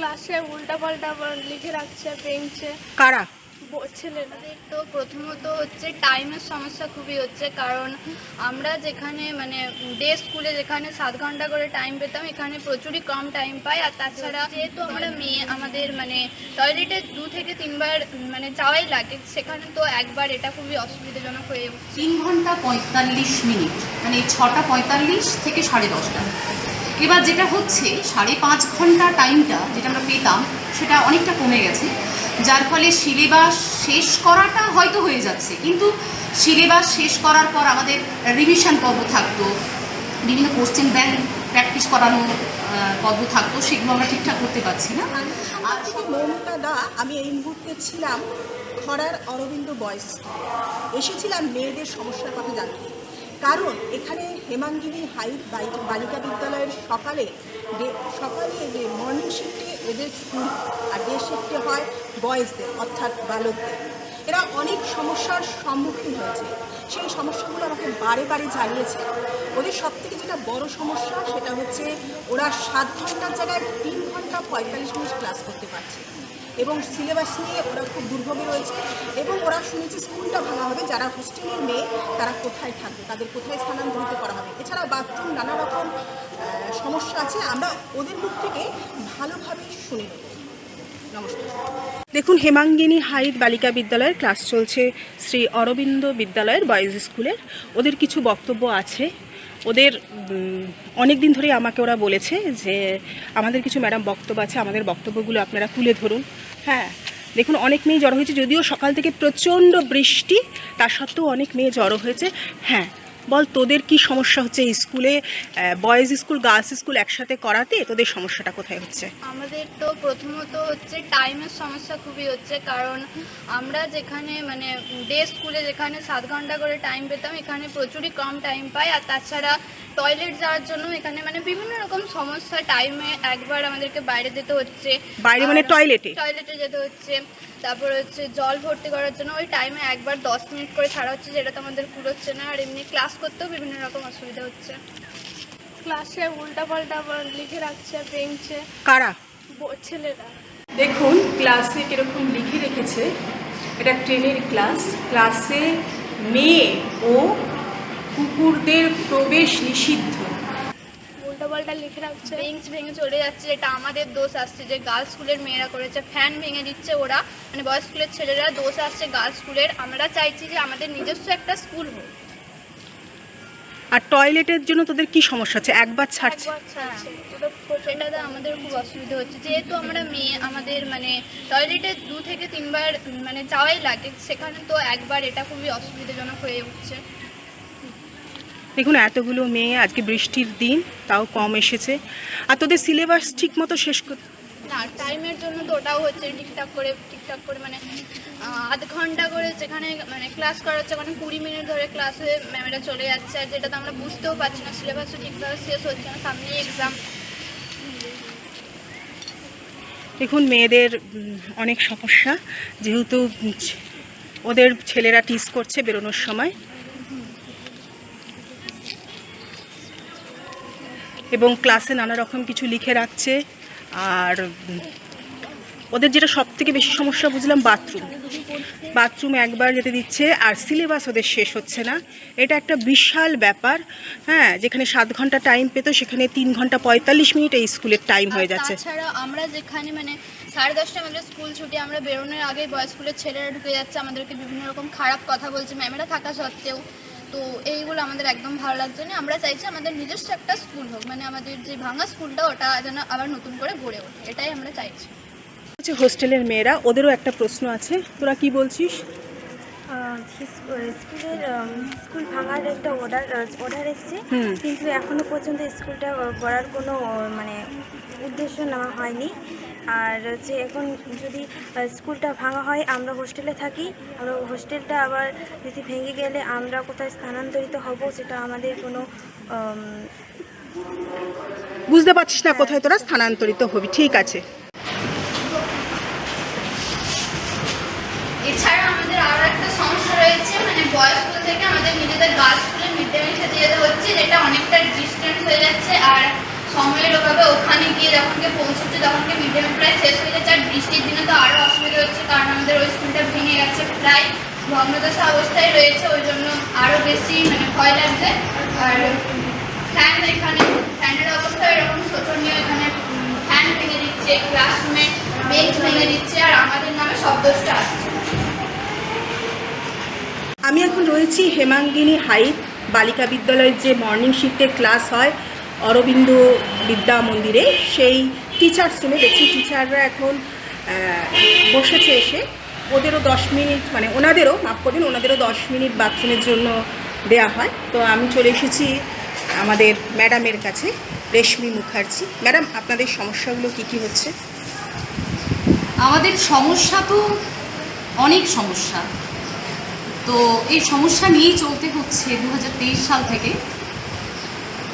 ক্লাসে উল্টাপাল্টা লিখে রাখছে বেঞ্চে কারা? ছেলেরা তো প্রথমত হচ্ছে টাইমের সমস্যা খুবই হচ্ছে কারণ আমরা যেখানে মানে ডে স্কুলে যেখানে সাত ঘণ্টা করে টাইম পেতাম এখানে প্রচুরই কম টাইম পাই। আর তাছাড়া যেহেতু আমরা মেয়ে আমাদের মানে টয়লেটে দু থেকে তিনবার মানে যাওয়াই লাগে সেখানে তো একবার এটা খুবই অসুবিধাজনক হয়ে তিন ঘণ্টা পঁয়তাল্লিশ মিনিট মানে ছটা পঁয়তাল্লিশ থেকে সাড়ে দশটা। এবার যেটা হচ্ছে, সাড়ে পাঁচ ঘণ্টা টাইমটা যেটা আমরা পেতাম, সেটা অনেকটা কমে গেছে। যার ফলে সিলেবাস শেষ করাটা হয়তো হয়ে যাচ্ছে। কিন্তু সিলেবাস শেষ করার পর আমাদের রিভিশন পর্ব থাকতো, বিভিন্ন কোশ্চেন ব্যাংক প্র্যাকটিস করানো পর্ব থাকতো, সেগুলো আমরা ঠিকঠাক করতে পারছি না। আর মৌমিতা দা আমি এই মুহূর্তে ছিলাম খরার অরবিন্দ বয়েস এসেছিলাম মেয়েদের সমস্যার কথা জানতে। কারণ এখানে হেমাঙ্গিনী বাই- বালিকা বিদ্যালয়ের সকালে সকালে যে মর্নিং শিফটে এদের স্কুল আর ডে শিফটে হয় বয়েজদের অর্থাৎ বালকদের। এরা অনেক সমস্যার সম্মুখীন হয়েছে। সেই সমস্যাগুলো আমাকে বারে বারে জানিয়েছে। ওদের সব থেকে যেটা বড় সমস্যা সেটা হচ্ছে ওরা সাত ঘণ্টার জায়গায় তিন ঘণ্টা পঁয়তাল্লিশ মিনিট ক্লাস করতে পারছে এবং সিলেবাস নিয়ে ওরা খুব দুর্ভোগে রয়েছে এবং ওরা শুনেছে স্কুলটা ভাঙা হবে, যারা হোস্টেলের মেয়ে তারা কোথায় থাকবে, তাদের কোথায় স্থানান্তরিত করা হবে। এছাড়া বাথরুম নানা রকম সমস্যা আছে, আমরা ওদের মুখ থেকে ভালোভাবে শুনে নেব। দেখুন, হেমাঙ্গিনী হাইট বালিকা বিদ্যালয়ের ক্লাস চলছে শ্রী অরবিন্দ বিদ্যালয়ের বয়েজ স্কুলের। ওদের কিছু বক্তব্য আছে। ওদের অনেক দিন ধরেই আমাকে ওরা বলেছে যে, আমাদের কিছু ম্যাডাম বক্তব্য আছে, আমাদের বক্তব্যগুলো আপনারা তুলে ধরুন। হ্যাঁ দেখুন, অনেক মেয়ে জড়ো হয়েছে, যদিও সকাল থেকে প্রচণ্ড বৃষ্টি তা সত্ত্বেও অনেক মেয়ে জড়ো হয়েছে। হ্যাঁ বল তোদের কি সমস্যা হচ্ছে স্কুলে? বয়েজ স্কুল গার্লস স্কুল একসাথে করাতে তোদের সমস্যাটা কোথায় হচ্ছে? আমাদের তো প্রথমত হচ্ছে টাইমের সমস্যা খুবই হচ্ছে কারণ আমরা যেখানে মানে ডে স্কুলে যেখানে সাত ঘণ্টা করে টাইম পেতাম এখানে প্রচুরই কম টাইম পাই আর তাছাড়া টয়লেট যাওয়ার জন্য এখানে মানে বিভিন্ন রকম সমস্যা টাইমে একবার আমাদেরকে বাইরে যেতে হচ্ছে। বাইরে মানে টয়লেটে? টয়লেটে যেতে হচ্ছে। তারপর হচ্ছে জল ভর্তি করার জন্য ওই টাইমে একবার দশ মিনিট করে ছাড়া হচ্ছে যেটা তো আমাদের কুলোচ্ছে না। আর এমনি ক্লাস করতেও বিভিন্ন রকম অসুবিধা হচ্ছে। ক্লাসে উল্টাপাল্টা লিখে রাখছে বেঞ্চে কারা? ছেলেরা। দেখুন ক্লাসে কীরকম লিখে রেখেছে। এটা ট্রেনের ক্লাস। ক্লাসে মেয়ে ও কুকুরদের প্রবেশ নিষিদ্ধ। উল্টাপাল্টা লিখে রাখছে। বেঞ্চ ভেঙে চলে যাচ্ছে। যেটা আমাদের দোষ আসছে যে গার্লস স্কুলের মেয়েরা করেছে। ফ্যান ভেঙে দিচ্ছে ওরা। মানে বয়েজ স্কুলের ছেলেরা দোষ আসছে গার্লস স্কুলের। আমরা চাইছি যে আমাদের নিজস্ব একটা স্কুল হোক। আর টয়লেটের জন্য তোদের কি সমস্যা হচ্ছে? একবার ছাড়ছে। সেটাতে আমাদের খুব অসুবিধা হচ্ছে। যেহেতু আমরা মেয়ে আমাদের মানে টয়লেটে দু থেকে তিনবার মানে যাওয়াই লাগে সেখানে তো একবার এটা খুবই অসুবিধাজনক হয়ে উঠছে। দেখুন এতগুলো মেয়ে আজকে বৃষ্টির দিন তাও কম এসেছে। আর তোদের সিলেবাস ঠিক মতো শেষ করতে না টাইমের জন্য তো ওটাও হচ্ছে ঠিকঠাক করে ঠিকঠাক করে মানে আধ ঘণ্টা করে যেখানে মানে ক্লাস করাচ্ছে মানে কুড়ি মিনিট ধরে ক্লাসে ম্যামেরা চলে যাচ্ছে। আর যেটা তো আমরা বুঝতেও পারছি না সিলেবাসও ঠিকভাবে শেষ হচ্ছে না, সামনেই এক্সাম দেখুন, মেয়েদের অনেক সমস্যা। যেহেতু ওদের ছেলেরা টিস করছে বেরোনোর সময়। এবং ক্লাসে নানা রকম কিছু লিখে রাখছে। আর ওদের যেটা সব থেকে বেশি সমস্যা বুঝলাম, বাথরুম। বাথরুম একবার যেতে দিচ্ছে আর সিলেবাস ওদের শেষ হচ্ছে না। এটা একটা বিশাল ব্যাপার হ্যাঁ যেখানে সাত ঘণ্টা টাইম পেত, সেখানে তিন ঘণ্টা পঁয়তাল্লিশ মিনিট এই স্কুলের টাইম হয়ে যাচ্ছে। আমরা যেখানে মানে সাড়ে দশটা আমাদের স্কুল ছুটি, আমরা বেরোনোর আগেই বয়েজ স্কুলের ছেলেরা ঢুকে যাচ্ছে, আমাদেরকে বিভিন্ন রকম খারাপ কথা বলছে। ম্যামেরা থাকা সত্ত্বেও তো এইগুলো আমাদের একদম ভালো লাগছে না। আমরা চাইছি আমাদের নিজস্ব একটা স্কুল হোক মানে আমাদের যে ভাঙা স্কুলটা, ওটা যেন আবার নতুন করে গড়ে ওঠে। এটাই আমরা চাইছি। হচ্ছে হোস্টেলের মেয়েরা, ওদেরও একটা প্রশ্ন আছে। তোরা কি বলছিস? স্কুলের স্কুল ভাঙার একটা অর্ডার অর্ডার এসছে। কিন্তু এখনও পর্যন্ত স্কুলটা গড়ার কোনো মানে উদ্দেশ্য নেওয়া হয়নি। আর হচ্ছে এখন যদি স্কুলটা ভাঙা হয় আমরা হোস্টেলে থাকি। আমরা হোস্টেলটা আবার যদি ভেঙে গেলে আমরা কোথায় স্থানান্তরিত হব সেটা আমাদের কোনো বুঝতে পারছিস না কোথায় তোরা স্থানান্তরিত হবি। ঠিক আছে এছাড়া আমাদের আরও একটা সমস্যা রয়েছে মানে বয়েজ স্কুল থেকে আমাদের নিজেদের গার্লস স্কুলে মিড ডে মিল খেতে যেতে হচ্ছে, যেটা অনেকটা ডিস্টেন্স হয়ে যাচ্ছে আর সময়ের অভাবে ওখানে গিয়ে যখন যখনকে পৌঁছচ্ছে তখনকে মিড ডে মিল প্রায় শেষ হয়ে যাচ্ছে আর বৃষ্টির দিনে তো আরও অসুবিধা হচ্ছে, কারণ আমাদের ওই স্কুলটা ভেঙে গেছে প্রায় ভগ্নদশা অবস্থায় রয়েছে, ওই জন্য আরও বেশি মানে ভয় লাগছে। আর ফ্যান এখানে ফ্যানের অবস্থা এরকম শোচনীয় এখানে ফ্যান ভেঙে দিচ্ছে ক্লাসরুমে বেঞ্চ ভেঙে দিচ্ছে আর আমাদের নামে শব্দটা আসছে। আমি এখন রয়েছি হেমাঙ্গিনী হাইট বালিকা বিদ্যালয়ের যে মর্নিং শিফটের ক্লাস হয় অরবিন্দ বিদ্যা মন্দিরে, সেই টিচার্স রুমে দেখছি টিচাররা এখন বসেছে এসে। ওদেরও দশ মিনিট মানে ওনাদেরও, মাফ করবেন, ওনাদেরও দশ মিনিট বাথরুমের জন্য দেয়া হয়। তো আমি চলে এসেছি আমাদের ম্যাডামের কাছে, রেশমি মুখার্জি। ম্যাডাম আপনাদের সমস্যাগুলো কী কী হচ্ছে? আমাদের সমস্যা তো অনেক সমস্যা। তো এই সমস্যা নিয়েই চলতে হচ্ছে দু হাজার তেইশ সাল থেকে।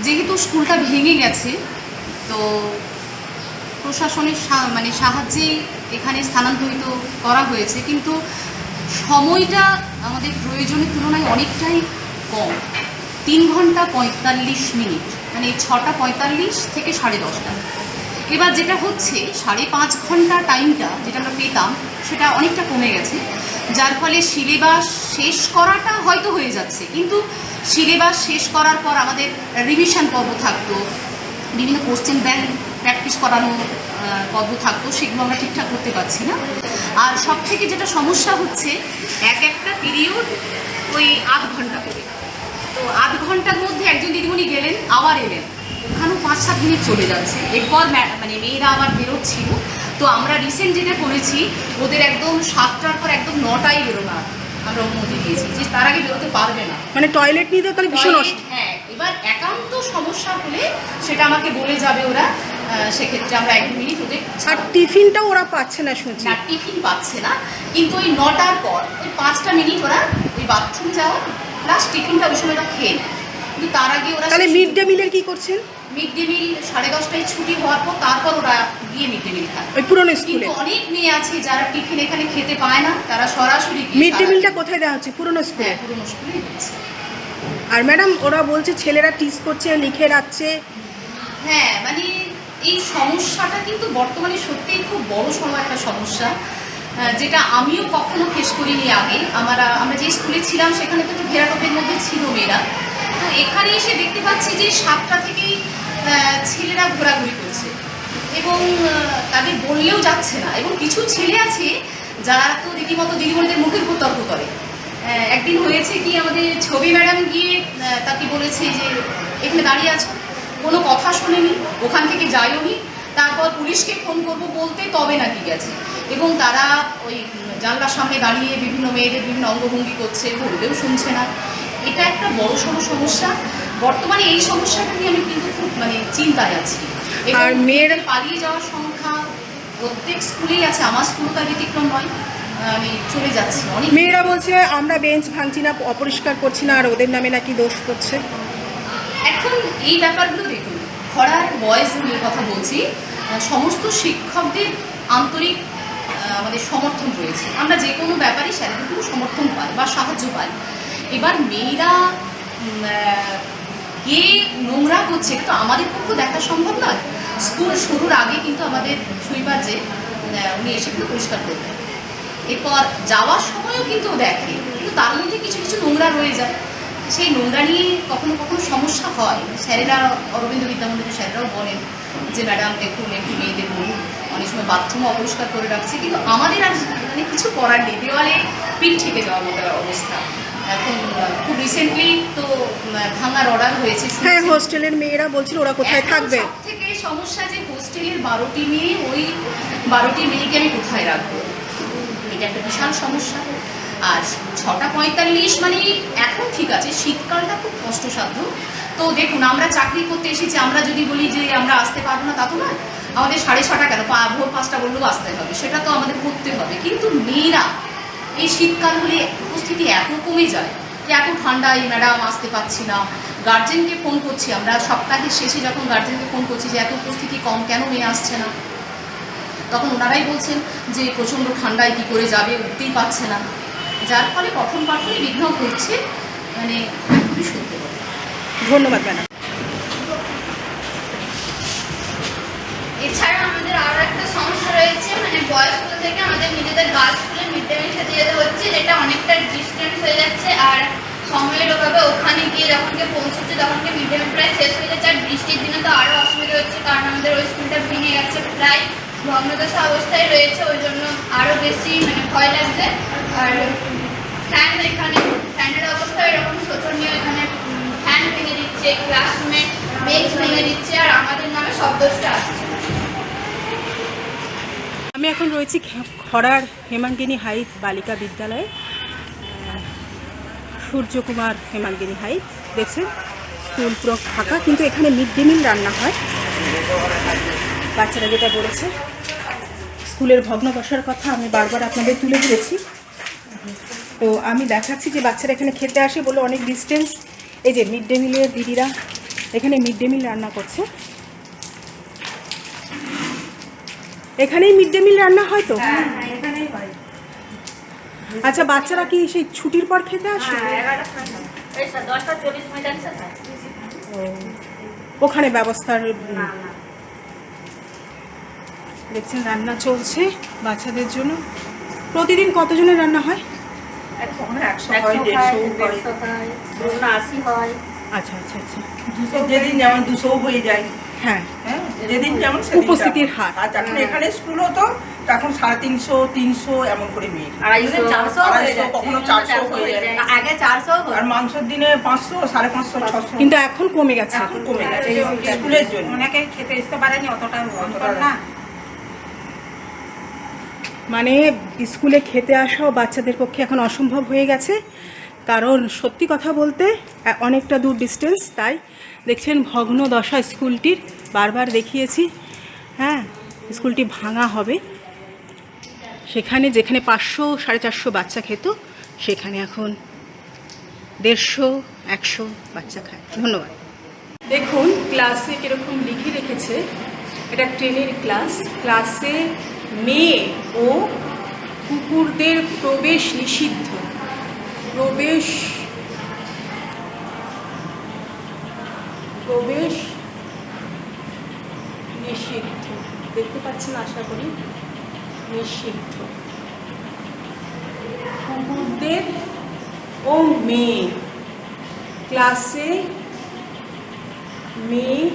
যেহেতু স্কুলটা ভেঙে গেছে, তো প্রশাসনের মানে সাহায্যেই এখানে স্থানান্তরিত করা হয়েছে, কিন্তু সময়টা আমাদের প্রয়োজনের তুলনায় অনেকটাই কম। তিন ঘণ্টা পঁয়তাল্লিশ মিনিট মানে ছটা পঁয়তাল্লিশ থেকে সাড়ে দশটা। এবার যেটা হচ্ছে, সাড়ে পাঁচ ঘণ্টা টাইমটা যেটা আমরা পেতাম, সেটা অনেকটা কমে গেছে। যার ফলে সিলেবাস শেষ করাটা হয়তো হয়ে যাচ্ছে। কিন্তু সিলেবাস শেষ করার পর আমাদের রিভিশন পর্ব থাকতো, বিভিন্ন কোশ্চেন ব্যাংক প্র্যাকটিস করানো পর্ব থাকতো, সেগুলো আমরা ঠিকঠাক করতে পারছি না। আর সব থেকে যেটা সমস্যা হচ্ছে, এক একটা পিরিয়ড ওই আধ ঘণ্টা করে। তো আধ ঘণ্টার মধ্যে একজন দিদিমণি গেলেন, আবার এলেন। ওখানেও পাঁচ সাত মিনিট চলে যাচ্ছে। এরপর মানে মেয়েরা আবার বেরোচ্ছিল। তো আমরা রিসেন্ট যেটা করেছি ওদের একদম সাতটার পর একদম নটায় বেরোনা আমরা অনুমতি দিয়েছি যে তার আগে বেরোতে পারবে না। মানে টয়লেট নিতে তাহলে ভীষণ হ্যাঁ এবার একান্ত সমস্যা হলে সেটা আমাকে বলে যাবে ওরা সেক্ষেত্রে আমরা এক মিনিট ওদের আর টিফিনটাও ওরা পাচ্ছে না শুনছি। না টিফিন পাচ্ছে না কিন্তু ওই নটার পর ওই পাঁচটা মিনিট ওরা ওই বাথরুম যাওয়া প্লাস টিফিনটা ওই সময় ওরা খেয়ে নেয়। কিন্তু তার আগে ওরা তাহলে মিড ডে মিলের কি করছেন? মিড ডে মিল সাড়ে দশটায় ছুটি হওয়ার পর তারপর ওরা গিয়ে মিড ডে মিল খায়। ওই পুরনো স্কুলে? কিন্তু অনেক মেয়ে আছে যারা টিফিন এখানে খেতে পায় না তারা সরাসরি গিয়ে মিড ডে তারা- মিলটা কোথায় দেওয়া হচ্ছে? পুরনো স্কুলে? হ্যাঁ পুরোনো স্কুলেই হচ্ছে আর ম্যাডাম ওরা বলছে ছেলেরা টিস করছে লিখে রাখছে। হ্যাঁ মানে এই সমস্যাটা কিন্তু বর্তমানে সত্যিই খুব বড় সড়ো একটা সমস্যা। আহ, যেটা আমিও কখনো ফেস করিনি আগে। আমরা আমরা যে স্কুলে ছিলাম সেখানে তো একটু ঘেরাটোপের মধ্যে ছিল মেয়েরা। তো এখানে এসে দেখতে পাচ্ছি যে সাতটা থেকেই ছেলেরা ঘোরাঘুরি করছে। এবং তাদের বললেও যাচ্ছে না। এবং কিছু ছেলে আছে যারা তো রীতিমতো দিদিমণিদের মুখের উপর তর্ক করে একদিন হয়েছে কি, আমাদের ছবি ম্যাডাম গিয়ে তাকে বলেছে যে, এখানে দাঁড়িয়ে আছো। কোনো কথা শোনেনি, ওখান থেকে যায়ওনি তারপর পুলিশকে ফোন করব বলতে তবে নাকি গেছে। এবং তারা ওই জানলার সামনে দাঁড়িয়ে বিভিন্ন মেয়েদের বিভিন্ন অঙ্গভঙ্গি করছে, বললেও শুনছে না। এটা একটা বড় সড়ো সমস্যা। বর্তমানে এই সমস্যাটা নিয়ে আমি কিন্তু খুব মানে চিন্তায় আছি। আর মেয়েরা- পালিয়ে যাওয়ার সংখ্যা প্রত্যেক স্কুলেই আছে আমার স্কুল তার ব্যতিক্রম নয়। আমি চলে যাচ্ছি। অনেক মেয়েরা বলছে আমরা বেঞ্চ ভাঙছি না অপরিষ্কার করছি না আর ওদের নামে নাকি দোষ করছে। এখন এই ব্যাপারগুলো দেখুন খরার বয়েজ নিয়ে কথা বলছি। সমস্ত শিক্ষকদের আন্তরিক আমাদের সমর্থন রয়েছে। আমরা যে কোনো ব্যাপারে স্যারেদের সমর্থন পাই বা সাহায্য পাই। এবার মেয়েরা কে নোংরা করছে কিন্তু আমাদের পক্ষে দেখা সম্ভব নয়। স্কুল শুরুর আগে কিন্তু আমাদের সুইপার যে উনি এসে কিন্তু পরিষ্কার করবেন এরপর যাওয়ার সময়ও কিন্তু দেখে, কিন্তু তার মধ্যে কিছু কিছু নোংরা রয়ে যায়। সেই নোংরা নিয়ে কখনো কখনো সমস্যা হয়। স্যারেরা, অরবিন্দ বিদ্যামন্দিরের স্যারেরাও বলেন যে, ম্যাডাম, দেখুন, একটু মেয়েদের বলুন অনেক সময় বাথরুমও অপরিষ্কার করে রাখছে। কিন্তু আমাদের আর মানে কিছু করার নেই। দেওয়ালে পিঠ থেকে যাওয়ার মতো অবস্থা। এখন খুব রিসেন্টলি তো ভাঙার অর্ডার হয়েছে হ্যাঁ হোস্টেলের মেয়েরা বলছিল ওরা কোথায় থাকবে। সবথেকে সমস্যা যে হোস্টেলের বারোটি মেয়ে ওই বারোটি মেয়েকে আমি কোথায় রাখব? এটা একটা বিশাল সমস্যা। আর ছটা পঁয়তাল্লিশ মানে এখন ঠিক আছে শীতকালটা খুব কষ্টসাধ্য। তো দেখুন আমরা চাকরি করতে এসেছি আমরা যদি বলি যে আমরা আসতে পারব না তা তো না আমাদের সাড়ে ছটা কেন? ভোর পাঁচটা বললেও আসতে হবে সেটা তো আমাদের করতে হবে। কিন্তু মেয়েরা এই শীতকাল হলে উপস্থিতি এত কমে যায় যে এত ঠান্ডায় ম্যাডাম আসতে পারছি না। গার্জেনকে ফোন করছি আমরা সপ্তাহের শেষে যখন গার্জেনকে ফোন করছি যে এত উপস্থিতি কম কেন মেয়ে আসছে না? তখন ওনারাই বলছেন যে প্রচণ্ড ঠান্ডায় কী করে যাবে উঠতেই পারছে না। যার ফলে পঠন পাঠনে বিঘ্ন ঘটছে মানে খুবই সত্যি ধন্যবাদ ম্যাডাম এছাড়া আমাদের আরও একটা সমস্যা রয়েছে মানে বয়স স্কুল থেকে আমাদের নিজেদের গার্লস মিড ডে যেতে হচ্ছে, যেটা অনেকটা ডিস্টেন্স হয়ে যাচ্ছে আর সময়ের অভাবে ওখানে গিয়ে যখন গিয়ে পৌঁছচ্ছে, তখন ডে মিল প্রায় শেষ হয়ে যাচ্ছে। আর বৃষ্টির দিনে তো আরও অসুবিধা হচ্ছে, কারণ আমাদের ওই স্কুলটা ভেঙে গেছে প্রায়। ভগ্নদশা অবস্থায় রয়েছে, ওই জন্য আরও বেশি মানে ভয় লাগছে। আর ফ্যান এখানে ফ্যানের অবস্থা এরকম শোচনীয় এখানে ফ্যান ভেঙে দিচ্ছে ক্লাসরুমে বেঞ্চ ভেঙে দিচ্ছে, আর আমাদের নামে শব্দটা আসছে। আমি এখন রয়েছি খরার হেমাঙ্গিনী হাইট বালিকা বিদ্যালয়ে সূর্যকুমার হেমাঙ্গিনী হাইট দেখছেন, স্কুল পুরো ফাঁকা, কিন্তু এখানে মিড ডে মিল রান্না হয়। বাচ্চারা যেটা বলেছে, স্কুলের ভগ্ন বসার কথা আমি বারবার আপনাদের তুলে ধরেছি। তো আমি দেখাচ্ছি যে বাচ্চারা এখানে খেতে আসে বলে অনেক ডিস্টেন্স এই যে মিড ডে মিলের দিদিরা এখানে মিড ডে মিল রান্না করছে। এখানেই মিড ডে মিল রান্না হয় তো? আচ্ছা বাচ্চারা কি সেই ছুটির পর খেতে আসে? ওখানে ব্যবস্থার দেখছেন রান্না চলছে বাচ্চাদের জন্য। প্রতিদিন কতজনের রান্না হয়? আচ্ছা আচ্ছা আচ্ছা। যেদিন যেমন দুশো হয়ে যায়। হ্যাঁ। হ্যাঁ যেদিন যেমন উপস্থিতির হার। আর যখন এখানে স্কুল হতো তখন সাড়ে তিনশো তিনশো এমন করে মেয়ে আড়াইশো চারশো আড়াইশো কখনো চারশো হয়ে যায়। আগে চারশো আর মাংসের দিনে পাঁচশো সাড়ে পাঁচশো ছশো কিন্তু এখন কমে গেছে। এখন কমে গেছে। স্কুলের জন্য। অনেকে খেতে আসতে পারেনি অতটা অন্তর না। মানে স্কুলে খেতে আসাও বাচ্চাদের পক্ষে এখন অসম্ভব হয়ে গেছে। কারণ সত্যি কথা বলতে অনেকটা দূর ডিস্টেন্স তাই দেখছেন ভগ্ন দশা স্কুলটির বারবার দেখিয়েছি। হ্যাঁ স্কুলটি ভাঙা হবে। সেখানে যেখানে পাঁচশো, সাড়ে চারশো বাচ্চা খেত, সেখানে এখন দেড়শো, একশো বাচ্চা খায়। ধন্যবাদ। দেখুন ক্লাসে কীরকম লিখে রেখেছে। এটা ট্রেনের ক্লাস ক্লাসে মেয়ে ও কুকুরদের প্রবেশ নিষিদ্ধ। প্রবেশ। প্রবেশ নিষিদ্ধ। দেখতে পাচ্ছেন, আশা করি নিষিদ্ধ। কুকুরদের ও মেয়ে। ক্লাসে মেয়ে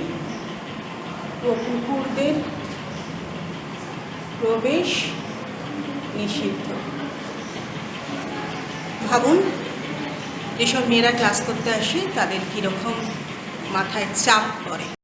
ও কুকুরদের প্রবেশ নিষিদ্ধ। ভাবুন যেসব মেয়েরা ক্লাস করতে আসে তাদের কীরকম মাথায় চাপ পড়ে?